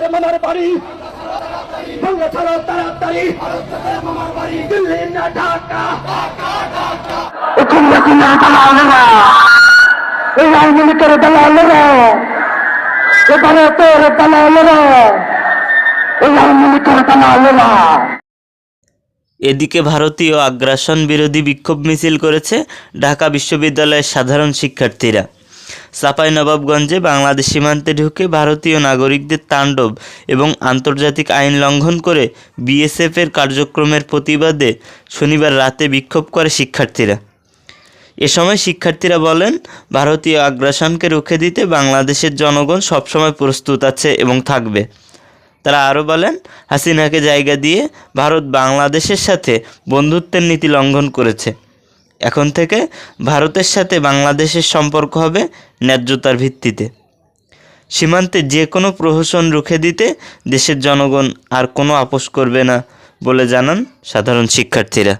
তোদের মামার বাড়ি। বাংলা ছাড়ো তাড়াতাড়ি দিল্লি না ঢাকা। এখানে দালালেরা এই দালালেরা এখানে তোর দালালেরা এই আওয়ামী লীগের দালালেরা এদিকে ভারতীয় আগ্রাসন বিরোধী বিক্ষোভ মিছিল করেছে ঢাকা বিশ্ববিদ্যালয়ের সাধারণ শিক্ষার্থীরা। চাঁপাইনবাবগঞ্জে বাংলাদেশ সীমান্তে ঢুকে ভারতীয় নাগরিকদের তাণ্ডব এবং আন্তর্জাতিক আইন লঙ্ঘন করে বিএসএফের কার্যক্রমের প্রতিবাদে শনিবার রাতে বিক্ষোভ করে শিক্ষার্থীরা। এ সময় শিক্ষার্থীরা বলেন, ভারতীয় আগ্রাসনকে রুখে দিতে বাংলাদেশের জনগণ সবসময় প্রস্তুত আছে এবং থাকবে। তারা আরও বলেন, হাসিনাকে জায়গা দিয়ে ভারত বাংলাদেশের সাথে বন্ধুত্বের নীতি লঙ্ঘন করেছে। এখন থেকে ভারতের সাথে বাংলাদেশের সম্পর্ক হবে ন্যায্যতার ভিত্তিতে। সীমান্তে যে কোনো প্রহসন রুখে দিতে দেশের জনগণ আর কোনো আপোষ করবে না বলে জানান সাধারণ শিক্ষার্থীরা।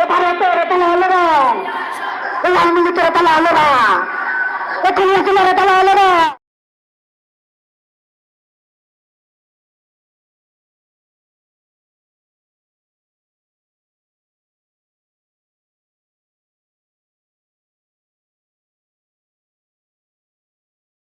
এখানে কোনো দালালেরা এই আওয়ামী লীগের দালালেরা এখানে তোর দালালেরা এই আওয়ামী লীগের দালালেরা বিদেশে না থাকবে না দালালিয়ার করছে না